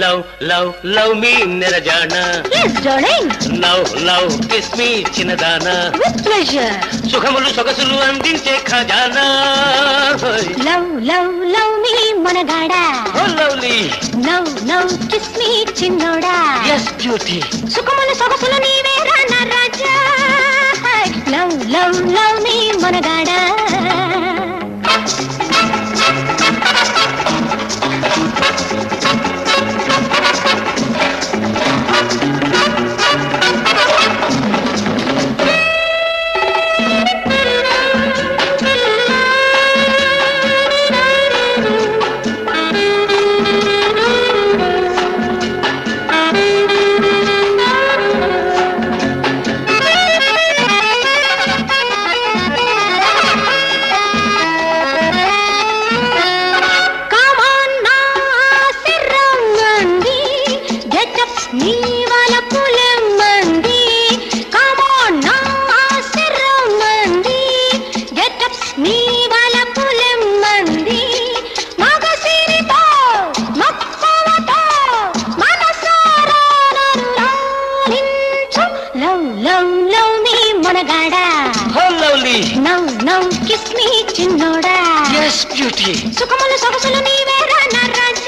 Love love me నెరజాన Yes, darling. Love love kiss me చిన్నదానా With pleasure. సుఖములు సొగసులు అందించే ఖజానా Love, love, love me, మనగాడా. ఓ lovely Love, love, kiss me, చిన్నోడా. ఎస్ బ్యూటీ సుఖములు సొగసులు నీవే రానా రాజా. Love, love, love me, మనగాడా. చిన్నోడా. ఎస్ బ్యూటీ సుఖములు సొగసులు నీవే రానా రాజా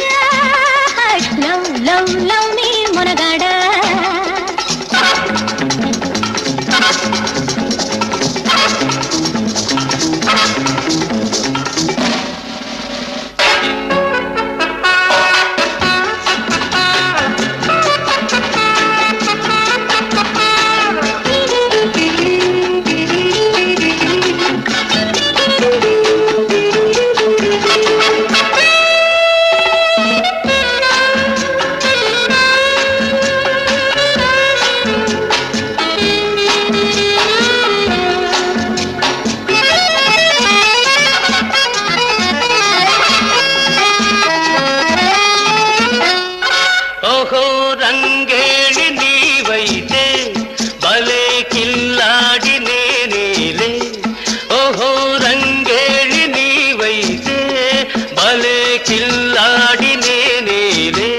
భలే కిల్లాడి నేనేలే.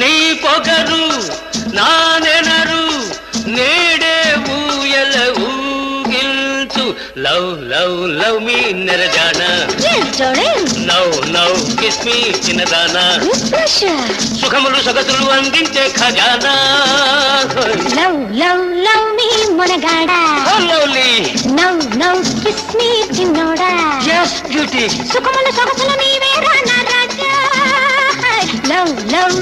నీ పొగరు నా నెనరు నేడే ఊయల ఊగిల్చు లవ్ లవ్ లవ్ మీ నెరజానా. నవ్ నవ్ కిస్ మీ చిన్నదానా. సుఖములు సొగసులు అందించే ఖజానా. Love, love, love. మునగాడా. Lovely Now, now, kiss me, చిన్నోడా ఎస్ బ్యూటీ సుఖములు సొగసులు నీవే రానా రాజా లవ్ లవ్